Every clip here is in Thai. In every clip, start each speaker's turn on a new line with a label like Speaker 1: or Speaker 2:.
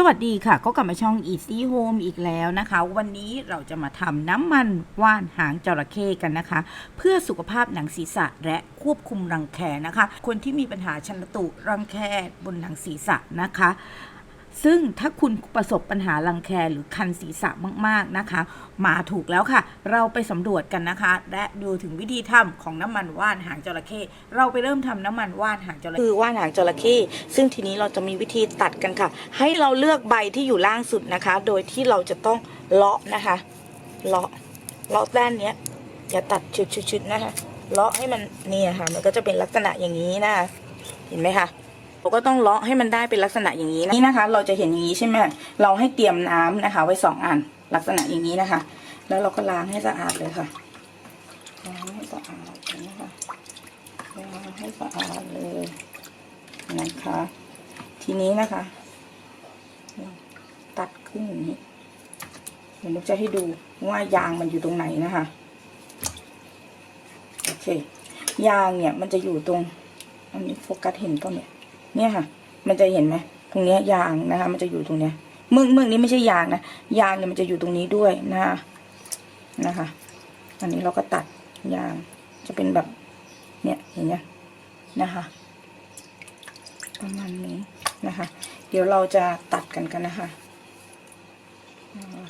Speaker 1: สวัสดีค่ะก็กลับมาช่อง Easy Home อีกแล้วนะคะ วันนี้เราจะมาทำน้ำมันว่านหางจระเข้กันนะคะ เพื่อสุขภาพหนังศีรษะและควบคุมรังแคนะคะ คนที่มีปัญหาชันตุรังแคบนหนังศีรษะนะคะ ซึ่งถ้าคุณประสบปัญหารังแคหรือคันศีรษะมากๆนะคะ มาถูกแล้วค่ะ เราไปสำรวจกันนะคะ และดูถึงวิธีทำของน้ำมันว่านหางจระเข้เราไปเริ่มทำน้ำมันว่านหางจระเข้
Speaker 2: คือว่านหางจระเข้ซึ่งทีนี้เราจะมีวิธีตัดกันค่ะ ให้เราเลือกใบที่อยู่ล่างสุดนะคะ โดยที่เราจะต้องเลาะนะคะเลาะเลาะด้านนี้อย่าตัดชุดๆนะคะเลาะให้มันเนี่ยค่ะ มันก็จะเป็นลักษณะอย่างนี้นะคะเห็นไหมคะ เราก็ต้องเลาะให้มันได้เป็นลักษณะอย่างนี้นะนี่นะคะ เราจะเห็นอย่างนี้ใช่ไหมเราให้เตรียมน้ำนะคะ ไว้สองอันลักษณะอย่างนี้นะคะ แล้วเราก็ล้างให้สะอาดเลยค่ะล้างให้สะอาดเลยนะคะล้างให้สะอาดเลยนะคะ ทีนี้นะคะตัดขึ้นอย่างนี้เดี๋ยวนุกจะให้ดูว่ายางมันอยู่ตรงไหนนะคะโอเคยางเนี่ยมันจะอยู่ตรงอันนี้โฟกัสเห็นป่ะเนี่ย เนี่ยค่ะ มันจะเห็นไหมตรงเนี้ยยางนะคะ มันจะอยู่ตรงเนี้ยเมือกเมือกนี้ไม่ใช่ยางนะยางเนี่ยมันจะอยู่ตรงนี้ด้วยนะคะนะคะ อันนี้เราก็ตัดยางจะเป็นแบบ เนี่ยเห็นไหมนะคะประมาณนี้นะคะ เดี๋ยวเราจะตัดกันกันนะคะนะ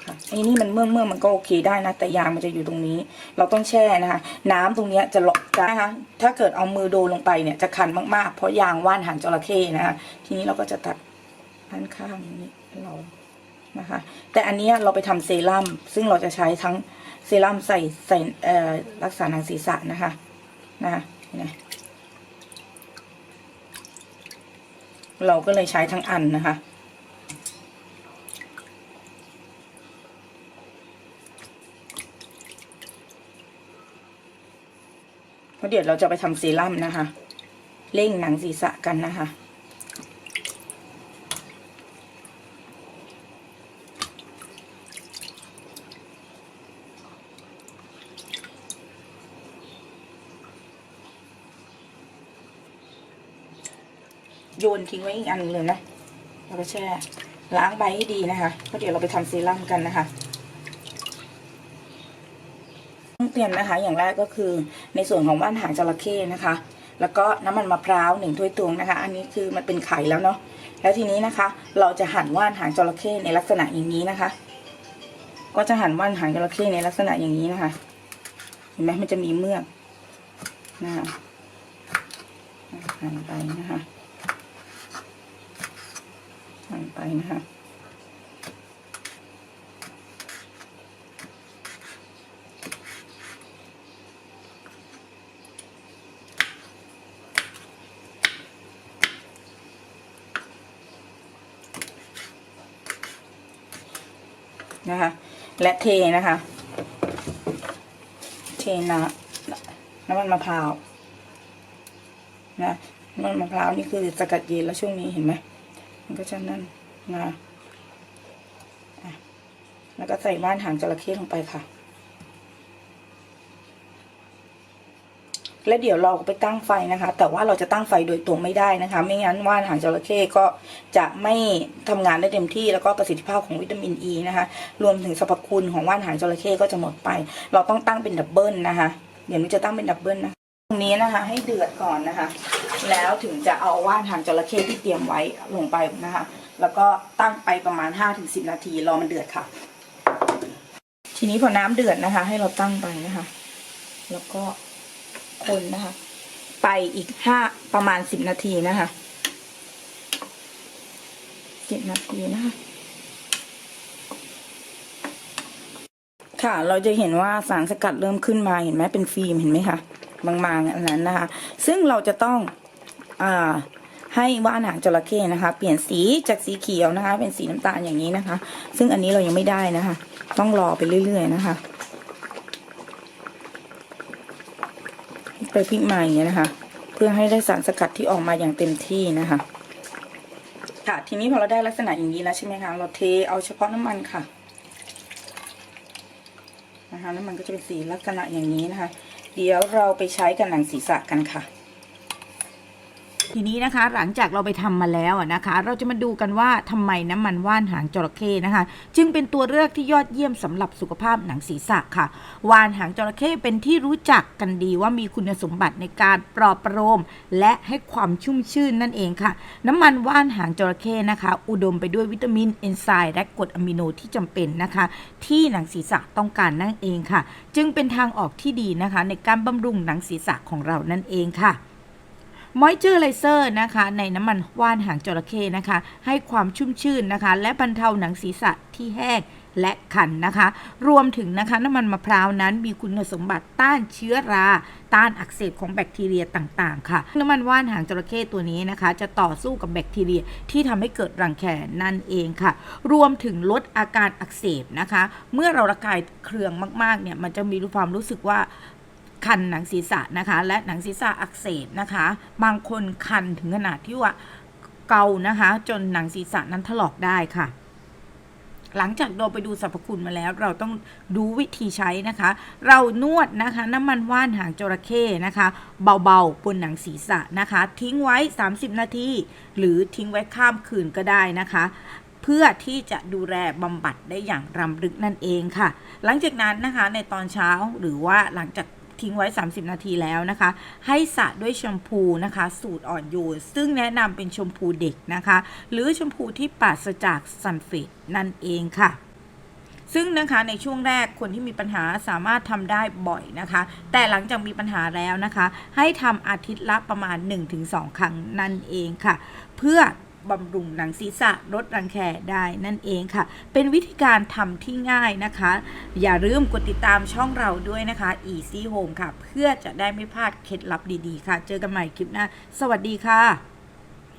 Speaker 2: คะไอ้นี่มันเมื่อเมื่อมันก็โอเคได้นะ แต่ยางมันจะอยู่ตรงนี้ เราต้องแช่นะคะ น้ำตรงเนี้ยจะหลอกนะคะถ้าเกิดเอามือโดนลงไปเนี่ยจะคันมากๆ เพราะยางว่านหางจระเข้นะคะทีนี้เราก็จะตัดด้านข้างนี้เรานะคะ แต่อันนี้เราไปทำเซรั่มซึ่งเราจะใช้ทั้งเซรั่มใส่ใส่เอ่อรักษาหนังศีรษะนะคะนะคะเห็นเราก็เลยใช้ทั้งอันนะคะ เพราะเดี๋ยวเราจะไปทำเซรั่มนะคะ เร่งหนังศีรษะกันนะคะ โยนทิ้งไว้อีกอันหนึ่งเลยนะแล้วก็แช่ล้างใบให้ดีนะคะ เพราะเดี๋ยวเราไปทำเซรั่มกันนะคะ ต้อง เตรียมนะคะ อย่างแรกก็คือในส่วนของว่านหางจระเข้นะคะ แล้วก็น้ำมันมะพร้าวหนึ่งถ้วยตวงนะคะ อันนี้คือมันเป็นไข่แล้วเนาะแล้วทีนี้นะคะ เราจะหั่นว่านหางจระเข้ในลักษณะอย่างนี้นะคะ ก็จะหั่นว่านหางจระเข้ในลักษณะอย่างนี้นะคะ เห็นไหมมันจะมีเมือกนะคะหั่นไปนะคะหั่นไปนะคะ นะคะ และเทนะคะ เทน้ำน้ำมันมะพร้าวนะน้ำมันมะพร้าวนี่คือสกัดเย็นแล้วช่วงนี้เห็นไหมมันก็จะนั่นนะะแล้วก็ใส่บ้านหางจระเข้ลงไปค่ะ และเดี๋ยวเราไปตั้งไฟนะคะ แต่ว่าเราจะตั้งไฟโดยตรงไม่ได้นะคะ ไม่งั้นว่านหางจระเข้ก็จะไม่ทำงานได้เต็มที่แล้วก็ประสิทธิภาพของวิตามินอ e ีนะคะ รวมถึงสรรพคุณของว่านหางจระเข้ก็จะหมดไป เราต้องตั้งเป็นดับเบิลนะคะ เดี๋ยวนี้จะตั้งเป็นดับเบิลนะตรงนี้นะคะให้เดือดก่อนนะคะ แล้วถึงจะเอาว่านหางจระเข้ที่เตรียมไว้ลงไปนะคะ แล้วก็ตั้งไปประมาณ 5-10ถึงนาทีรอมันเดือดค่ะ ทีนี้พอน้ำเดือดนะคะ ให้เราตั้งไปนะคะ แล้วก็ คนนะคะ ไปอีกห้าประมาณสิบนาทีนะคะสิบนาทีนะคะ ค่ะเราจะเห็นว่าสารสกัดเริ่มขึ้นมาเห็นไหมเป็นฟิล์มเห็นไหมคะบางๆอันนั้นนะคะ ซึ่งเราจะต้องอ่าให้ว่านหางจระเข้นะคะ เปลี่ยนสีจากสีเขียวนะคะ เป็นสีน้ำตาลอย่างนี้นะคะ ซึ่งอันนี้เรายังไม่ได้นะคะ ต้องรอไปเรื่อย ๆ นะคะ ไปพลิกมาอย่างเงี้ยนะคะ เพื่อให้ได้สารสกัดที่ออกมาอย่างเต็มที่นะคะ ค่ะทีนี้พอเราได้ลักษณะอย่างนี้แล้วใช่ไหมคะเราเทเอาเฉพาะน้ำมันค่ะนะคะน้ำมันก็จะเป็นสีลักษณะอย่างนี้นะคะ เดี๋ยวเราไปใช้กันหนังศีรษะกันค่ะ
Speaker 1: ทีนี้นะคะหลังจากเราไปทำมาแล้วอะนะคะ เราจะมาดูกันว่าทำไมน้ำมันว่านหางจระเข้นะคะ จึงเป็นตัวเลือกที่ยอดเยี่ยมสำหรับสุขภาพหนังศีรษะค่ะ ว่านหางจระเข้เป็นที่รู้จักกันดีว่ามีคุณสมบัติในการปลอบประโลมและให้ความชุ่มชื่นนั่นเองค่ะ น้ำมันว่านหางจระเข้นะคะ อุดมไปด้วยวิตามินเอนไซม์และกรดอะมิโนที่จำเป็นนะคะ ที่หนังศีรษะต้องการนั่นเองค่ะ จึงเป็นทางออกที่ดีนะคะ ในการบำรุงหนังศีรษะของเรานั่นเองค่ะ มอยเจอร์ไ z เซอร์นะคะ ในน้ำมันว่านหางจระเข้นะคะ ให้ความชุ่มชื่นนะคะ และบรรเทาหนังศีรษะที่แห้งและคันนะคะ รวมถึงนะคะน้ำมันมะพร้าวนั้นมีคุณสมบัติต้านเชื้อรา ต้านอักเสบของแบคทีเรียต่าง ๆ ค่ะ น้ำมันว่านหางจระเข้ตัวนี้นะคะ จะต่อสู้กับแบคทีเรียที่ทำให้เกิดรังแคนั่นเองค่ะ รวมถึงลดอาการอักเสบนะคะ เมื่อเราระคายเคืองมาก ๆ เนี่ย มันจะมีความรู้สึกว่า คันหนังศีรษะนะคะ และหนังศีรษะอักเสบนะคะ บางคนคันถึงขนาดที่ว่าเกานะคะ จนหนังศีรษะนั้นถลอกได้ค่ะ หลังจากเราไปดูสรรพคุณมาแล้ว เราต้องดูวิธีใช้นะคะ เรานวดนะคะ น้ำมันว่านหางจระเข้นะคะ เบาๆบนหนังศีรษะนะคะ ทิ้งไว้ 30 นาทีหรือทิ้งไว้ข้ามคืนก็ได้นะคะเพื่อที่จะดูแลบำบัดได้อย่างรำลึกนั่นเองค่ะ หลังจากนั้นนะคะในตอนเช้าหรือว่าหลังจาก ทิ้งไว้ 30 นาทีแล้วนะคะ ให้สระด้วยแชมพูนะคะ สูตรอ่อนโยนซึ่งแนะนำเป็นแชมพูเด็กนะคะ หรือแชมพูที่ปราศจากซัลเฟตนั่นเองค่ะซึ่งนะคะในช่วงแรกคนที่มีปัญหาสามารถทำได้บ่อยนะคะ แต่หลังจากมีปัญหาแล้วนะคะ ให้ทำอาทิตย์ละประมาณ 1-2 ครั้งนั่นเองค่ะ เพื่อ บำรุงหนังศีรษะลดรังแคได้นั่นเองค่ะ เป็นวิธีการทำที่ง่ายนะคะ อย่าลืมกดติดตามช่องเราด้วยนะคะ Easy Home ค่ะ เพื่อจะได้ไม่พลาดเคล็ดลับดีๆ ค่ะ เจอกันใหม่คลิปหน้า สวัสดีค่ะ